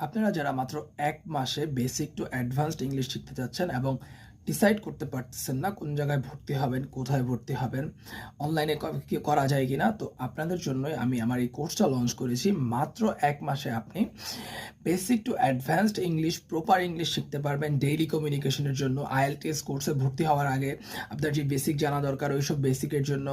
আপনারা যারা মাত্র এক মাসে বেসিক টু অ্যাডভান্সড ইংলিশ শিখতে চাচ্ছেন এবং ডিসাইড করতে পারতেছেন না কোন জায়গায় ভর্তি হবেন, কোথায় ভর্তি হবেন অনলাইনে কি করা যায় কিনা, তো আপনাদের জন্যই আমি আমার এই কোর্সটা লঞ্চ করেছি। মাত্র এক মাসে আপনি basic to advanced English proper English শিখতে পারবেন ডেইলি কমিউনিকেশনের জন্য আইএলটিএস কোর্সে ভর্তি হওয়ার আগে। আপনার যে বেসিক জানা দরকার, ওইসব বেসিকের জন্য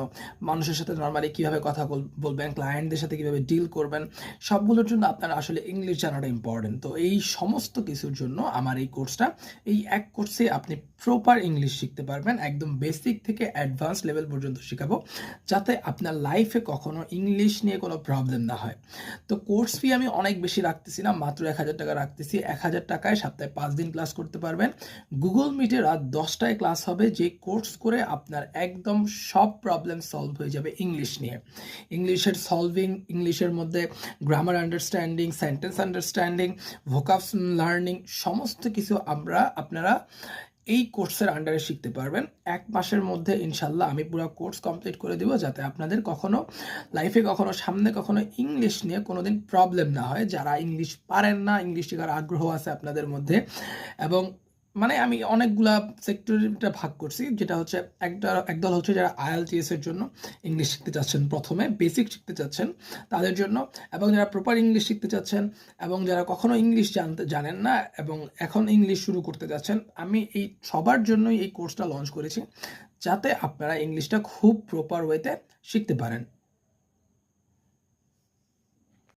মানুষের সাথে নর্মালি কীভাবে কথা বলবেন ক্লায়েন্টদের সাথে কীভাবে ডিল করবেন, সবগুলোর জন্য আপনার আসলে ইংলিশ জানাটা ইম্পর্টেন্ট তো এই সমস্ত কিছুর জন্য আমার এই কোর্সটা এই এক কোর্সে আপনি প্রপার ইংলিশ শিখতে পারবেন, একদম বেসিক থেকে অ্যাডভান্স লেভেল পর্যন্ত শেখাবো, যাতে আপনার লাইফে কখনো ইংলিশ নিয়ে কোনো প্রবলেম না হয়। তো কোর্স ফি আমি অনেক বেশি রাখতেছি না, মাত্র এক হাজার টাকা রাখতেছি, এক হাজার টাকায় সপ্তাহে পাঁচ দিন ক্লাস করতে পারবেন। গুগল মিটে রাত দশটায় ক্লাস হবে, যে কোর্স করে আপনার একদম সব প্রবলেম সলভ হয়ে যাবে ইংলিশ নিয়ে। ইংলিশের সলভিং ইংলিশের মধ্যে grammar understanding sentence understanding vocabs learning সমস্ত কিছু আমরা, আপনারা এই কোর্সের আন্ডারে শিখতে পারবেন। এক মাসের মধ্যে ইনশাল্লাহ আমি পুরো কোর্স কমপ্লিট করে দিব যাতে আপনাদের কখনো লাইফে কখনো সামনে কখনো ইংলিশ নিয়ে কোনো দিন প্রবলেম না হয়। যারা ইংলিশ পারেন না ইংলিশ শেখার আগ্রহ আছে আপনাদের মধ্যে এবং মানে আমি অনেকগুলা সেক্টরটা ভাগ করছি, যেটা হচ্ছে একটা একদল হচ্ছে যারা আইএলটিএস এর জন্য ইংলিশ শিখতে চাচ্ছেন প্রথমে বেসিক শিখতে চাচ্ছেন তাদের জন্য, এবং যারা প্রপার ইংলিশ শিখতে চাচ্ছেন, এবং যারা কখনো ইংলিশ জানতে, জানেন না, এবং এখন ইংলিশ শুরু করতে যাচ্ছেন, আমি এই সবার জন্যই এই কোর্সটা লঞ্চ করেছি, যাতে আপনারা ইংলিশটা খুব প্রপার ওয়েতে শিখতে পারেন।